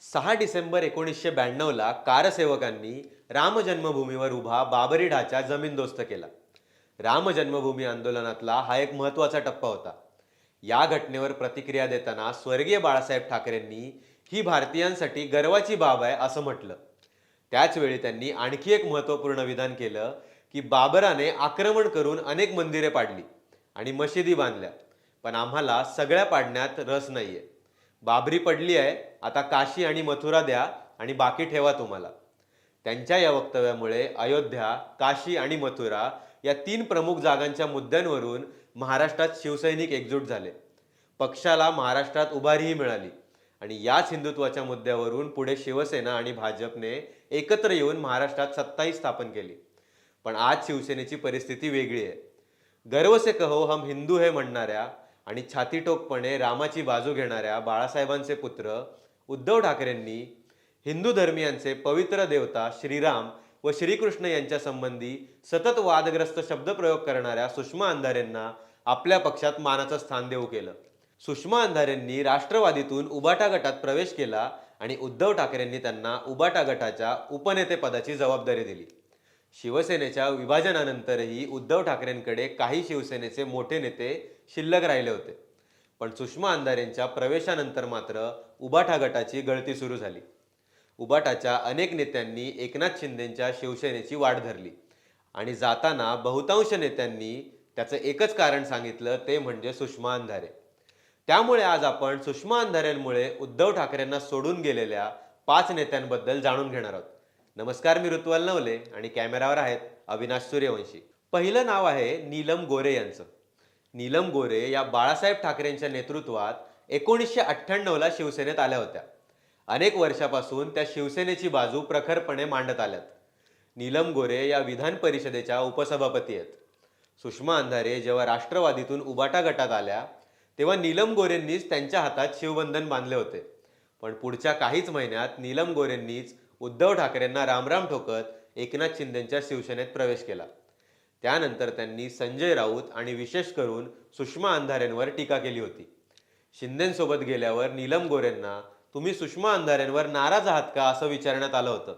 सहा डिसेंबर एकोणीसशे ब्याण्णवला कारसेवकांनी राम जन्मभूमीवर उभा बाबरी ढाचा जमीनदोस्त केला. राम जन्मभूमी आंदोलनातला हा एक महत्त्वाचा टप्पा होता. या घटनेवर प्रतिक्रिया देताना स्वर्गीय बाळासाहेब ठाकरेंनी ही भारतीयांसाठी गर्वाची बाब आहे असं म्हटलं. त्याच वेळी त्यांनी आणखी एक महत्त्वपूर्ण विधान केलं की बाबराने आक्रमण करून अनेक मंदिरे पाडली आणि मशिदी बांधल्या. पण आम्हाला सगळ्या पाडण्यात रस नाहीये. बाबरी पडली आहे आता काशी आणि मथुरा द्या आणि बाकी ठेवा तुम्हाला. त्यांच्या या वक्तव्यामुळे अयोध्या काशी आणि मथुरा या तीन प्रमुख जागांच्या मुद्द्यांवरून महाराष्ट्रात शिवसैनिक एकजूट झाले. पक्षाला महाराष्ट्रात उभारीही मिळाली. आणि याच हिंदुत्वाच्या मुद्द्यावरून पुढे शिवसेना आणि भाजपने एकत्र येऊन महाराष्ट्रात सत्ताही स्थापन केली. पण आज शिवसेनेची परिस्थिती वेगळी आहे. गर्व से कहो हम हिंदू हे म्हणणाऱ्या आणि छातीटोकपणे रामाची बाजू घेणाऱ्या बाळासाहेबांचे पुत्र उद्धव ठाकरेंनी हिंदू धर्मियांचे पवित्र देवता श्रीराम व श्रीकृष्ण यांच्या संबंधी सतत वादग्रस्त शब्दप्रयोग करणाऱ्या सुषमा अंधारेंना आपल्या पक्षात मानाचं स्थान देऊ केलं. सुषमा अंधारेंनी राष्ट्रवादीतून उबाटा गटात प्रवेश केला आणि उद्धव ठाकरेंनी त्यांना उबाटा गटाच्या उपनेतेपदाची जबाबदारी दिली. शिवसेनेच्या विभाजनानंतरही उद्धव ठाकरेंकडे काही शिवसेनेचे मोठे नेते शिल्लक राहिले होते. पण सुषमा अंधारेंच्या प्रवेशानंतर मात्र उबाठा गटाची गळती सुरू झाली. उबाटाच्या अनेक नेत्यांनी एकनाथ शिंदेंच्या शिवसेनेची वाट धरली. आणि जाताना बहुतांश नेत्यांनी त्याचं एकच कारण सांगितलं ते म्हणजे सुषमा अंधारे. त्यामुळे आज आपण सुषमा अंधारेंमुळे उद्धव ठाकरेंना सोडून गेलेल्या पाच नेत्यांबद्दल जाणून घेणार आहोत. नमस्कार मी ऋतुवाल नवले आणि कॅमेरावर आहेत अविनाश सूर्यवंशी. पहिलं नाव आहे नीलम गोरे यांचं. नीलम गोरे या बाळासाहेब ठाकरेंच्या नेतृत्वात एकोणीसशे अठ्ठ्याण्णवला शिवसेनेत आल्या होत्या. अनेक वर्षापासून त्या शिवसेनेची बाजू प्रखरपणे मांडत आल्यात. नीलम गोरे या विधान परिषदेच्या उपसभापती आहेत. सुषमा अंधारे जेव्हा राष्ट्रवादीतून उबाटा गटात आल्या तेव्हा नीलम गोरेंनीच त्यांच्या हातात शिवबंधन बांधले होते. पण पुढच्या काहीच महिन्यात नीलम गोरेंनीच उद्धव ठाकरेंना रामराम ठोकत एकनाथ शिंदेंच्या शिवसेनेत प्रवेश केला. त्यानंतर त्यांनी संजय राऊत आणि विशेष करून सुषमा अंधारेंवर टीका केली होती. शिंदेंसोबत गेल्यावर नीलम गोरेंना तुम्ही सुषमा अंधारेंवर नाराज आहात का? असं विचारण्यात आलं होतं.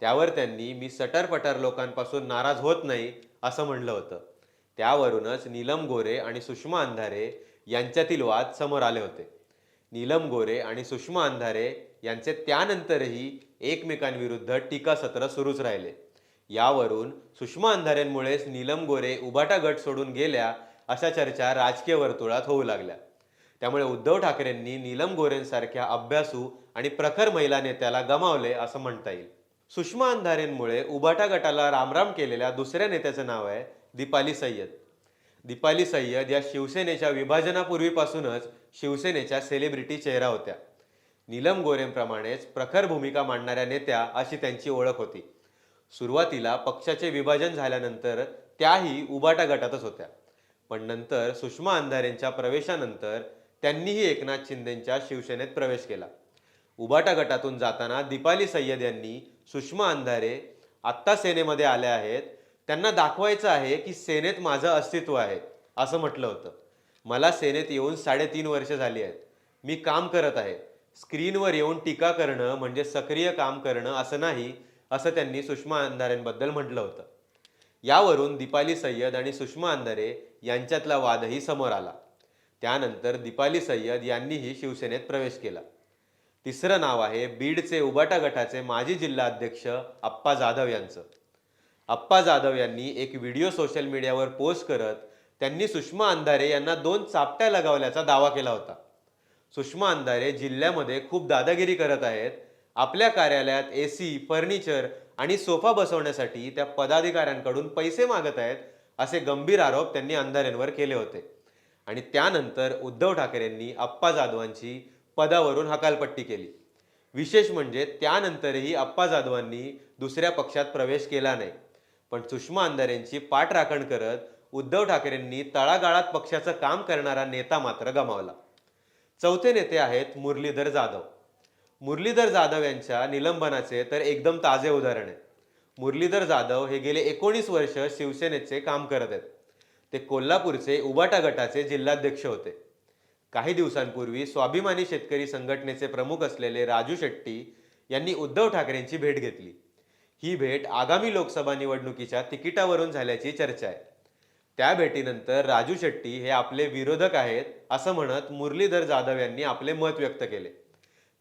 त्यावर त्यांनी मी सटरपटर लोकांपासून नाराज होत नाही असं म्हणलं होतं. त्यावरूनच नीलम गोरे आणि सुषमा अंधारे यांच्यातील वाद समोर आले होते. नीलम गोरे आणि सुषमा अंधारे यांचे त्यानंतरही एकमेकांविरुद्ध टीकासत्र सुरूच राहिले. यावरून सुषमा अंधारेंमुळेच नीलम गोरे उभाटा गट सोडून गेल्या अशा चर्चा राजकीय वर्तुळात होऊ लागल्या. त्यामुळे उद्धव ठाकरेंनी नीलम गोरेंसारख्या अभ्यासू आणि प्रखर महिला नेत्याला गमावले असं म्हणता येईल. सुषमा अंधारेंमुळे उभाटा गटाला रामराम केलेल्या दुसऱ्या नेत्याचं नाव आहे दीपाली सय्यद. दीपाली सय्यद या शिवसेनेच्या विभाजनापूर्वीपासूनच शिवसेनेच्या सेलिब्रिटी चेहरा होत्या. नीलम गोरेंप्रमाणेच प्रखर भूमिका मांडणाऱ्या नेत्या अशी त्यांची ओळख होती. सुरुवातीला पक्षाचे विभाजन झाल्यानंतर त्याही उबाटा गटातच होत्या. पण नंतर सुषमा अंधारेंच्या प्रवेशानंतर त्यांनीही एकनाथ शिंदेंच्या शिवसेनेत प्रवेश केला. उबाटा गटातून जाताना दीपाली सय्यद यांनी सुषमा अंधारे आत्ता सेनेमध्ये आल्या आहेत. त्यांना दाखवायचं आहे की सेनेत माझं अस्तित्व आहे असं म्हटलं होतं. मला सेनेत येऊन साडेतीन वर्ष झाली आहेत. मी काम करत आहे. स्क्रीनवर येऊन टीका करणं म्हणजे सक्रिय काम करणं असं नाही असं त्यांनी सुषमा अंधारेंबद्दल म्हटलं होतं. यावरून दीपाली सय्यद आणि सुषमा अंधारे यांच्यातला वादही समोर आला. त्यानंतर दीपाली सय्यद यांनीही शिवसेनेत प्रवेश केला. तिसरं नाव आहे बीडचे उबाटा गटाचे माजी जिल्हाध्यक्ष अप्पा जाधव यांचं. अप्पा जाधव यांनी एक व्हिडिओ सोशल मीडियावर पोस्ट करत त्यांनी सुषमा अंधारे यांना दोन चापट्या लगावल्याचा दावा केला होता. सुषमा अंधारे जिल्ह्यामध्ये खूप दादागिरी करत आहेत. आपल्या कार्यालयात ए सी फर्निचर आणि सोफा बसवण्यासाठी त्या पदाधिकाऱ्यांकडून पैसे मागत आहेत असे गंभीर आरोप त्यांनी अंधारेंवर केले होते. आणि त्यानंतर उद्धव ठाकरेंनी अप्पा जाधवांची पदावरून हकालपट्टी केली. विशेष म्हणजे त्यानंतरही अप्पा जाधवांनी दुसऱ्या पक्षात प्रवेश केला नाही. पण सुषमा अंधारेंची पाठराखण करत उद्धव ठाकरेंनी तळागाळात पक्षाचं काम करणारा नेता मात्र गमावला. चौथे नेते आहेत मुरलीधर जाधव. मुरलीधर जाधव यांच्या निलंबनाचे तर एकदम ताजे उदाहरण आहे. मुरलीधर जाधव हे गेले एकोणीस वर्ष शिवसेनेचे काम करत आहेत. ते कोल्हापूरचे उबाटा गटाचे जिल्हाध्यक्ष होते. काही दिवसांपूर्वी स्वाभिमानी शेतकरी संघटनेचे प्रमुख असलेले राजू शेट्टी यांनी उद्धव ठाकरेंची भेट घेतली. ही भेट आगामी लोकसभा निवडणुकीच्या तिकिटावरून झाल्याची चर्चा आहे. त्या भेटीनंतर राजू शेट्टी हे आपले विरोधक आहेत असं म्हणत मुरलीधर जाधव यांनी आपले मत व्यक्त केले.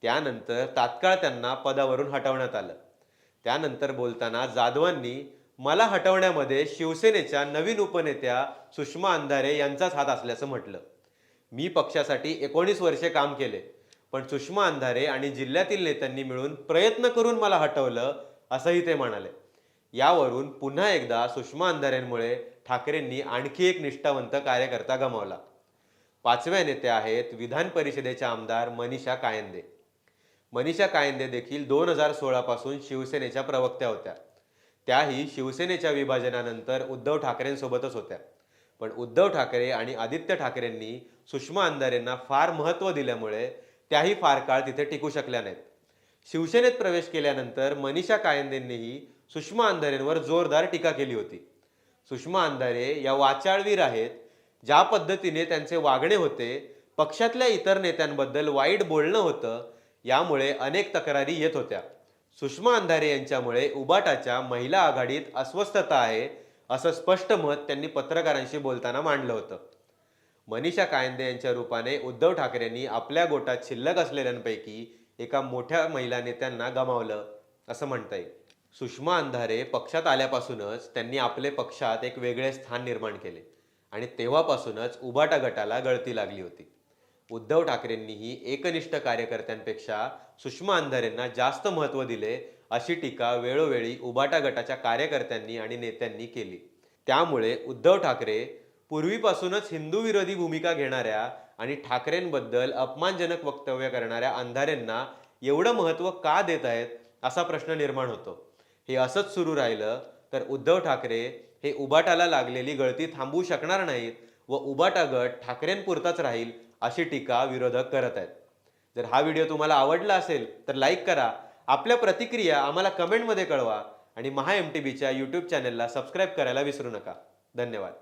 त्यानंतर तात्काळ त्यांना पदावरून हटवण्यात आलं. त्यानंतर बोलताना जाधवांनी मला हटवण्यामध्ये शिवसेनेच्या नवीन उपनेत्या सुषमा अंधारे यांचाच हात असल्याचं म्हटलं. मी पक्षासाठी एकोणीस वर्षे काम केले पण सुषमा अंधारे आणि जिल्ह्यातील नेत्यांनी मिळून प्रयत्न करून मला हटवलं असंही ते म्हणाले. यावरून पुन्हा एकदा सुषमा अंधारेंमुळे ठाकरेंनी आणखी एक निष्ठावंत कार्यकर्ता गमावला. पाचव्या नेत्या आहेत विधान परिषदेच्या आमदार मनीषा कायंदे. मनीषा कायंदे देखील दोन हजार सोळापासून शिवसेनेच्या प्रवक्त्या होत्या. त्याही शिवसेनेच्या विभाजनानंतर उद्धव ठाकरेंसोबतच होत्या. पण उद्धव ठाकरे आणि आदित्य ठाकरेंनी सुषमा अंधारेंना फार महत्त्व दिल्यामुळे त्याही फार काळ तिथे टिकू शकल्या नाहीत. शिवसेनेत प्रवेश केल्यानंतर मनीषा कायंदेंनीही सुषमा अंधारेंवर जोरदार टीका केली होती. सुषमा अंधारे या वाचाळवीर आहेत ज्या पद्धतीने त्यांचे वागणे होते पक्षातल्या इतर नेत्यांबद्दल वाईट बोलणं होतं यामुळे अनेक तक्रारी येत होत्या. सुषमा अंधारे यांच्यामुळे उबाटाच्या महिला आघाडीत अस्वस्थता आहे असं स्पष्ट मत त्यांनी पत्रकारांशी बोलताना मांडलं होतं. मनीषा कायंदे यांच्या रूपाने उद्धव ठाकरेंनी आपल्या गोटात शिल्लक असलेल्यांपैकी एका मोठ्या महिला नेत्यांना गमावलं असं म्हणता येईल. सुषमा अंधारे पक्षात आल्यापासूनच त्यांनी आपले पक्षात एक वेगळे स्थान निर्माण केले आणि तेव्हापासूनच उबाटा गटाला गळती लागली होती. उद्धव ठाकरेंनीही एकनिष्ठ कार्यकर्त्यांपेक्षा सुषमा अंधारेंना जास्त महत्त्व दिले अशी टीका वेळोवेळी उबाटा गटाच्या कार्यकर्त्यांनी आणि नेत्यांनी केली. त्यामुळे उद्धव ठाकरे पूर्वीपासूनच हिंदू विरोधी भूमिका घेणाऱ्या आणि ठाकरेंबद्दल अपमानजनक वक्तव्य करणाऱ्या अंधारेंना एवढं महत्त्व का देत आहेत असा प्रश्न निर्माण होतो. हे असंच सुरू राहिलं तर उद्धव ठाकरे हे उबाटाला लागलेली गळती थांबवू शकणार नाहीत व उबाटा गट ठाकरेंपुरताच राहील अशी टीका विरोधक करत आहेत. जर हा व्हिडिओ तुम्हाला आवडला असेल तर लाईक करा. आपल्या प्रतिक्रिया आम्हाला कमेंटमध्ये कळवा आणि महा एम टी बीच्या यूट्यूब चॅनेलला सबस्क्राईब करायला विसरू नका. धन्यवाद.